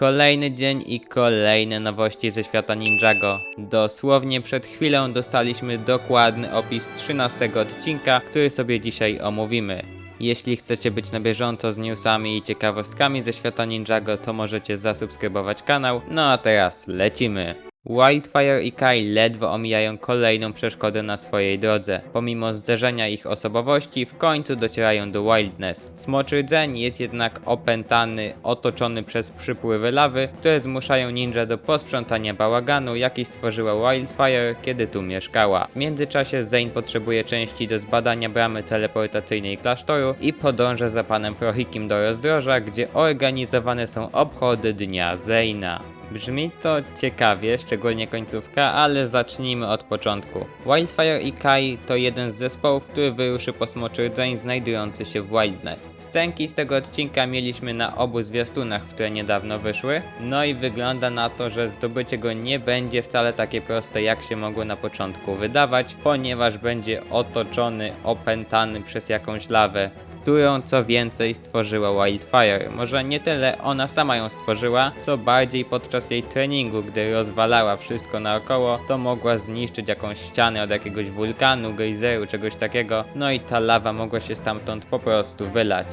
Kolejny dzień i kolejne nowości ze świata Ninjago. Dosłownie przed chwilą dostaliśmy dokładny opis 13 odcinka, który sobie dzisiaj omówimy. Jeśli chcecie być na bieżąco z newsami i ciekawostkami ze świata Ninjago, to możecie zasubskrybować kanał. No a teraz lecimy. Wildfire i Kai ledwo omijają kolejną przeszkodę na swojej drodze. Pomimo zderzenia ich osobowości, w końcu docierają do Wildness. Smoczy rdzeń jest jednak opętany, otoczony przez przypływy lawy, które zmuszają ninja do posprzątania bałaganu, jaki stworzyła Wildfire, kiedy tu mieszkała. W międzyczasie Zane potrzebuje części do zbadania bramy teleportacyjnej klasztoru i podąża za panem Frohikim do rozdroża, gdzie organizowane są obchody Dnia Zane'a. Brzmi to ciekawie, szczególnie końcówka, ale zacznijmy od początku. Wildfire i Kai to jeden z zespołów, który wyruszy po Smoczy Rdzeń znajdujący się w Wildness. Scenki z tego odcinka mieliśmy na obu zwiastunach, które niedawno wyszły, no i wygląda na to, że zdobycie go nie będzie wcale takie proste jak się mogło na początku wydawać, ponieważ będzie otoczony, opętany przez jakąś lawę, którą co więcej stworzyła Wildfire. Może nie tyle ona sama ją stworzyła, co bardziej podczas jej treningu, gdy rozwalała wszystko naokoło, to mogła zniszczyć jakąś ścianę od jakiegoś wulkanu, gejzeru, czegoś takiego, no i ta lawa mogła się stamtąd po prostu wylać.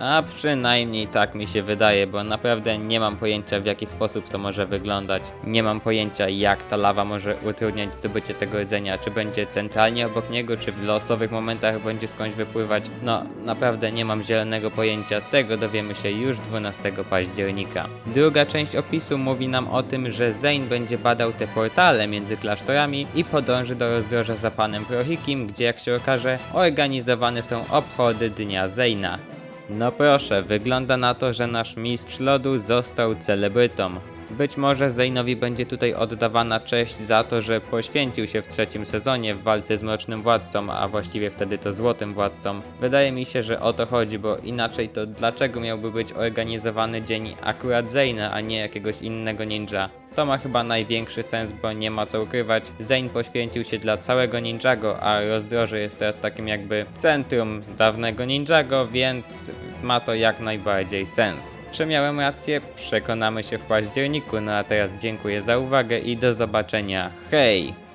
A przynajmniej tak mi się wydaje, bo naprawdę nie mam pojęcia w jaki sposób to może wyglądać. Nie mam pojęcia jak ta lawa może utrudniać zdobycie tego jedzenia, czy będzie centralnie obok niego, czy w losowych momentach będzie skądś wypływać. No, naprawdę nie mam zielonego pojęcia, tego dowiemy się już 12 października. Druga część opisu mówi nam o tym, że Zane będzie badał te portale między klasztorami i podąży do rozdroża za panem Prohikim, gdzie jak się okaże, organizowane są obchody Dnia Zane'a. No proszę, wygląda na to, że nasz mistrz lodu został celebrytą. Być może Zainowi będzie tutaj oddawana cześć za to, że poświęcił się w trzecim sezonie w walce z Mrocznym Władcą, a właściwie wtedy to Złotym Władcą. Wydaje mi się, że o to chodzi, bo inaczej to dlaczego miałby być organizowany dzień akurat Zaina, a nie jakiegoś innego ninja? To ma chyba największy sens, bo nie ma co ukrywać. Zane poświęcił się dla całego Ninjago, a rozdroże jest teraz takim jakby centrum dawnego Ninjago, więc ma to jak najbardziej sens. Czy miałem rację? Przekonamy się w październiku, no a teraz dziękuję za uwagę i do zobaczenia. Hej!